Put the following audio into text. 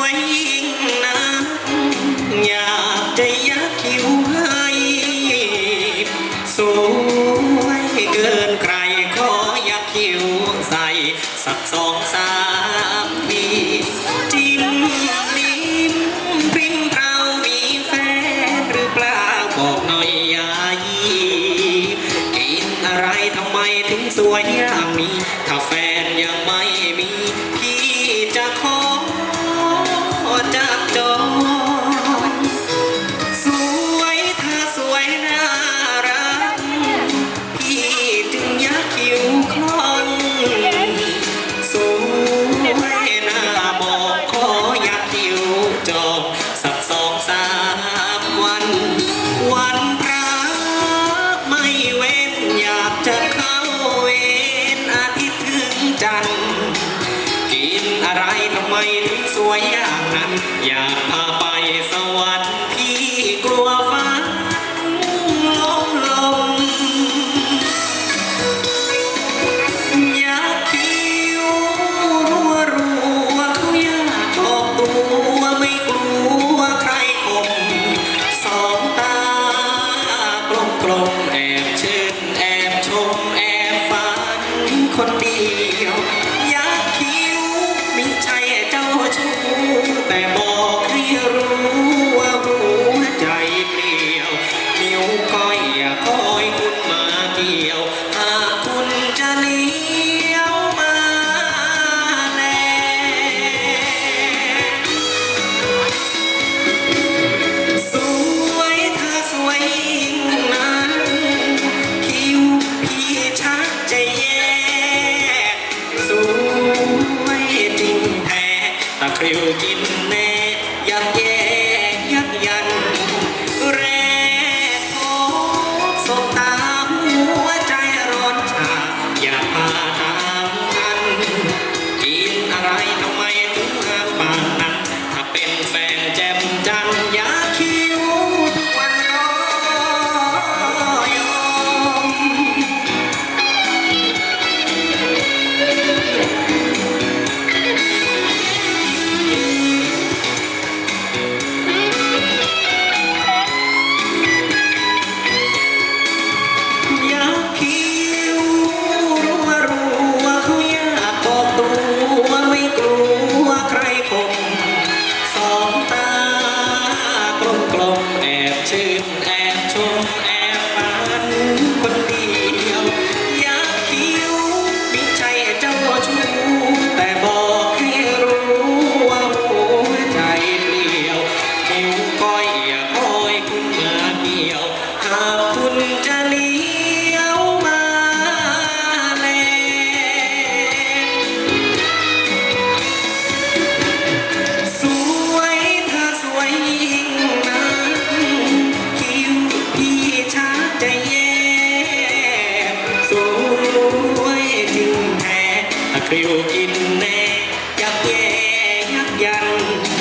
วิ่งนะอยากจะยักคิ้วให้สวยเกินใครขอยักคิ้วใสสักสองสามทีจิ้มลิ้มปริ้นเรามีแฟนหรือเปล่าบอกหน่อยยายกินอะไรทำไมถึงสวยอย่างนี้ถ้าแฟนยังม่ รั้งสวยหน้าบอกขอยักคิ้วจบสักสองสามวัน วันพระไม่เว้นอยากจะเข้าเวรอาทิตย์ถึงจันกินอะไรทำไมถึงสวยอย่างนั้นอยาา กลมแอบชื่อ ตะริวกินเนยังแย่ กินแน่ยักแย่ยักยัน